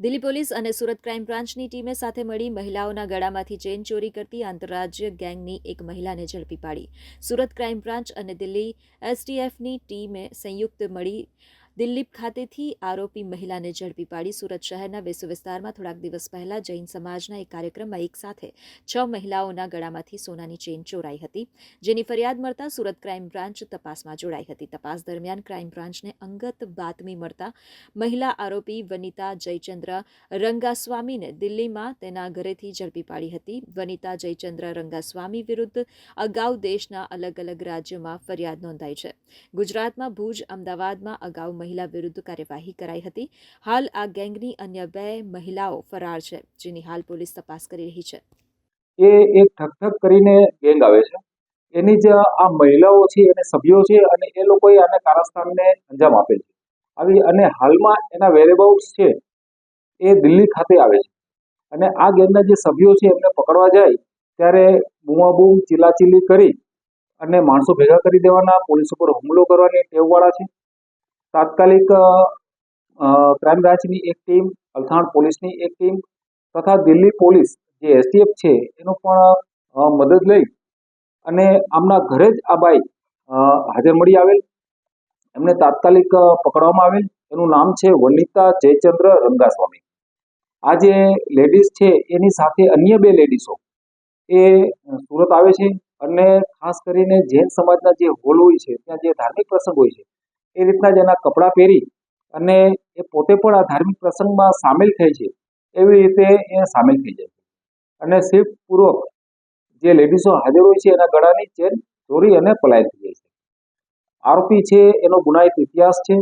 Delhi police અને Surat crime બ્રાન્ચની ટીમે સાથે મળી મહિલાઓના ગળામાંથી ચેન ચોરી કરતી આંતરરાજ્ય ગેંગની એક મહિલાને ઝડપી પાડી. સુરત ક્રાઇમ બ્રાન્ચ અને દિલ્હી એસટીએફની ટીમે સંયુક્ત મળી દિલ્હી ખાતેથી આરોપી મહિલાને ઝડપી પાડી સુરત શહેરના વેસુ વિસ્તારમાં થોડાક દિવસ પહેલા જૈન સમાજના એક કાર્યક્રમમાં એક સાથે છ મહિલાઓના ગળામાંથી સોનાની ચેન ચોરાઈ હતી, જેની ફરિયાદ મળતા સુરત ક્રાઇમ બ્રાન્ચ તપાસમાં જોડાઈ હતી. તપાસ દરમિયાન ક્રાઇમ બ્રાન્ચને અંગત બાતમી મળતા મહિલા આરોપી વનિતા જયચંદ્ર રંગાસ્વામીને દિલ્હીમાં તેના ઘરેથી ઝડપી પાડી હતી. વનિતા જયચંદ્ર રંગાસ્વામી વિરુદ્ધ અગાઉ દેશના અલગ અલગ રાજ્યોમાં ફરિયાદ નોંધાઈ છે. ગુજરાતમાં ભુજ, અમદાવાદમાં અગાઉ મહિલા વિરુદ્ધ કાર્યવાહી કરાઈ હતી. હાલ આ ગેંગની અન્ય બે મહિલાઓ ફરાર છે, જેની હાલ પોલીસ તપાસ કરી રહી છે. એ એક ઠક કરીને ગેંગ આવે છે. એની જે આ મહિલાઓ છે, એને સભ્યો છે અને એ લોકોએ આને કારસ્તાનને અંજામ આપે છે. આવી અને હાલમાં એના વેરેબાઉટ્સ છે, એ દિલ્હી ખાતે આવે છે. અને આ ગેંગના જે સભ્યો છે, એમને પકડવા જાય, ત્યારે બૂમાબૂમ, ચીલાચીલી કરી અને માણસો ભેગા કરી દેવાના, પોલીસ ઉપર હુમલો કરવાની ટેવવાળા છે. તાત્કાલિક ક્રાઇમ બ્રાન્ચની એક ટીમ, અલથાણ પોલીસની એક ટીમ તથા દિલ્હી પોલીસ જે એસટીએફ છે એનો પણ મદદ લઈ અને આમના ઘરે જ આ બાઈ હાજર મળી આવેલ. એમને તાત્કાલિક પકડવામાં આવેલ. એનું નામ છે વનિતા જયચંદ્ર રંગાસ્વામી. આ જે લેડીઝ છે એની સાથે અન્ય બે લેડીઝો. એ સુરત આવે છે અને ખાસ કરીને જૈન સમાજના જે હોલ હોય છે, ત્યાં જે ધાર્મિક પ્રસંગ હોય છે એ રીતના જ એના કપડાં પહેરી અને એ પોતે પણ આ ધાર્મિક પ્રસંગમાં સામેલ થાય છે, એવી રીતે એ સામેલ થઈ જાય છે. અને શિફ્ટપૂર્વક જે લેડીઝો હાજર હોય છે એના ગળાની ચેન ચોરી અને પલાયન થઈ જાય છે. આરોપી છે, એનો ગુનાહિત ઇતિહાસ છે,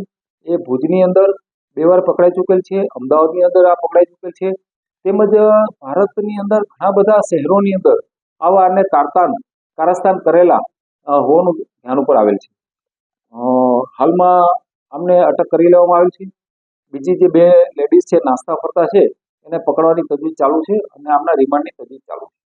એ ભુજની અંદર બે વાર પકડાઈ ચૂકેલ છે, અમદાવાદની અંદર આ પકડાઈ ચૂકેલ છે, તેમજ ભારતની અંદર ઘણા બધા શહેરોની અંદર આવા અને કારતાન, કારસ્તાન કરેલા હોવાનું ધ્યાન ઉપર આવેલ છે. હાલમાં આમને અટક કરી લેવામાં આવી છે. બીજી જે બે લેડીઝ છે, નાસ્તા ફરતા છે, એને પકડવાની તજવીજ ચાલુ છે અને આમના રિમાન્ડની તજવીજ ચાલુ છે.